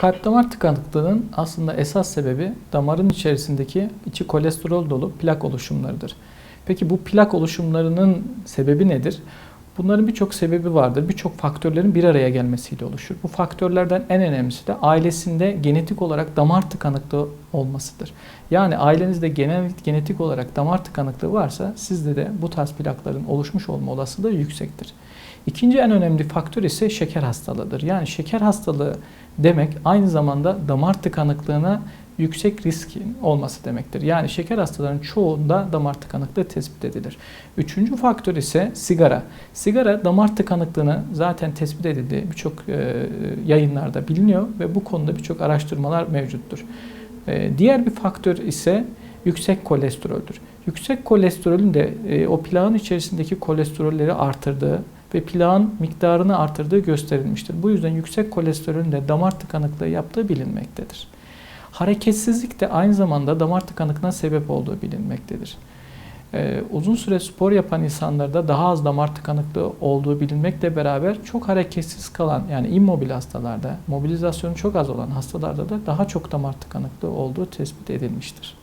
Kalp damar tıkanıklığının aslında esas sebebi damarın içerisindeki içi kolesterol dolu plak oluşumlarıdır. Peki bu plak oluşumlarının sebebi nedir? Bunların birçok sebebi vardır. Birçok faktörlerin bir araya gelmesiyle oluşur. Bu faktörlerden en önemlisi de ailesinde genetik olarak damar tıkanıklığı olmasıdır. Yani ailenizde genel genetik olarak damar tıkanıklığı varsa sizde de bu tarz plakların oluşmuş olma olasılığı yüksektir. İkinci en önemli faktör ise şeker hastalığıdır. Yani şeker hastalığı demek aynı zamanda damar tıkanıklığına yüksek riskin olması demektir. Yani şeker hastalarının çoğunda damar tıkanıklığı tespit edilir. Üçüncü faktör ise sigara. Sigara damar tıkanıklığını zaten tespit edildi. Birçok e, yayınlarda biliniyor ve bu konuda birçok araştırmalar mevcuttur. E, diğer bir faktör ise yüksek kolesteroldür. Yüksek kolesterolün de e, o plağın içerisindeki kolesterolleri artırdığı ve plağın miktarını artırdığı gösterilmiştir. Bu yüzden yüksek kolesterolün de damar tıkanıklığı yaptığı bilinmektedir. Hareketsizlik de aynı zamanda damar tıkanıklığına sebep olduğu bilinmektedir. Ee, uzun süre spor yapan insanlarda daha az damar tıkanıklığı olduğu bilinmekle beraber çok hareketsiz kalan yani immobil hastalarda, mobilizasyonu çok az olan hastalarda da daha çok damar tıkanıklığı olduğu tespit edilmiştir.